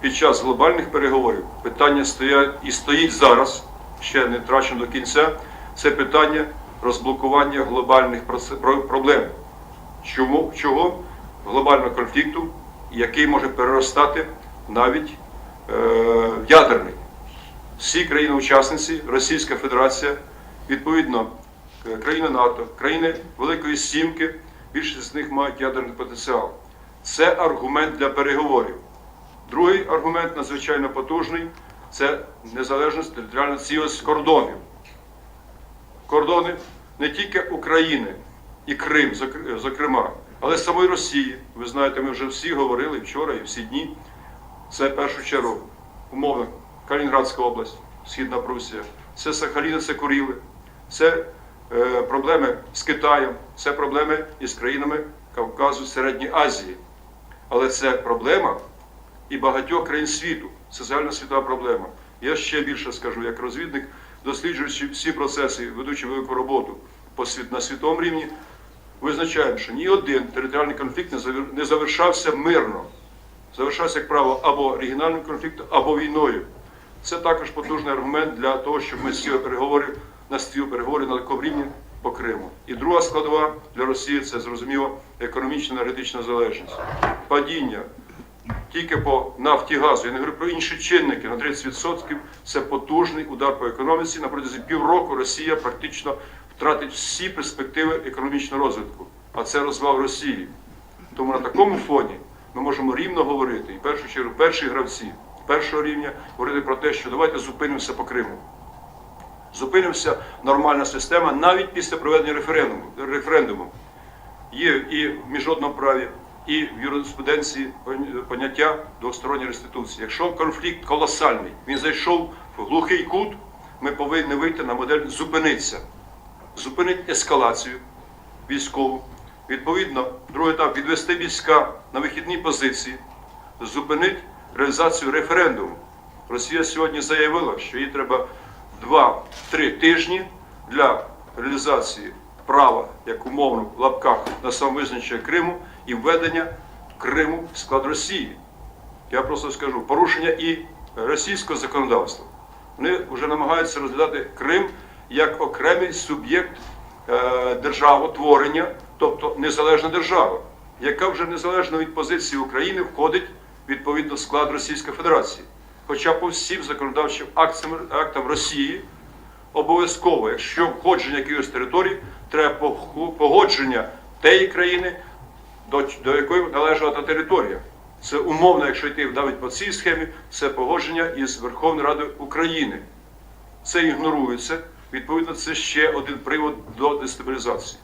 Під час глобальних переговорів питання стоять і стоїть зараз, ще не втрачено до кінця, це питання розблокування глобальних проблем. Чому, чого? Глобального конфлікту, який може переростати навіть е, ядерний. Всі країни-учасниці, Російська Федерація, відповідно, е, країни НАТО, країни Великої Сімки, більшість з них мають ядерний потенціал. Це аргумент для переговорів. Другий аргумент надзвичайно потужний це незалежність територіальна цілісність кордонів. Кордони не тільки України і Крим, зокрема, але самої Росії. Ви знаєте, ми вже всі говорили вчора і всі дні. Це в першу чергу умовно Калінінградська область, Східна Прусія, це Сахаліни, це Куріли, це е, проблеми з Китаєм, це проблеми із країнами Кавказу, Середньої Азії. Але це проблема і багатьох країн світу. Це загальносвітова проблема. Я ще більше скажу, як розвідник, досліджуючи всі процеси, ведучи велику роботу на світовому рівні, визначаємо, що ні один територіальний конфлікт не завер- не завершався мирно. Завершався, як правило, або регіональним конфліктом, або війною. Це також потужний аргумент для того, щоб ми сіли переговори на стіл переговорів на такому рівні по Криму. І друга складова для Росії це зрозуміло економічна енергетична залежність. Падіння тільки по нафті газу. Я не говорю про інші чинники на 30%. Це потужний удар по економіці. На протязі півроку Росія практично втратить всі перспективи економічного розвитку. А це розвал Росії. Тому на такому фоні ми можемо рівно говорити, і в першу чергу перші гравці першого рівня говорити про те, що давайте зупинимося по Криму. Зупинимося нормальна система навіть після проведення референдуму. референдуму. Є і в міжнародному праві, і в юриспруденції поняття двосторонньої реституції. Якщо конфлікт колосальний, він зайшов в глухий кут, ми повинні вийти на модель зупинитися, зупинити ескалацію військову. Відповідно, другий етап відвести війська на вихідні позиції, зупинити реалізацію референдуму. Росія сьогодні заявила, що їй треба 2-3 тижні для реалізації права, як умовно в лапках на самовизначення Криму і введення Криму в склад Росії. Я просто скажу, порушення і російського законодавства. Вони вже намагаються розглядати Крим як окремий суб'єкт е, державотворення, тобто незалежна держава, яка вже незалежно від позиції України входить відповідно в склад Російської Федерації. Хоча по всім законодавчим актам, актам Росії обов'язково, якщо входження якоїсь території, треба погодження тієї країни, до, до якої належала та територія. Це умовно, якщо йти навіть по цій схемі, це погодження із Верховною Радою України. Це ігнорується. Відповідно, це ще один привод до дестабілізації.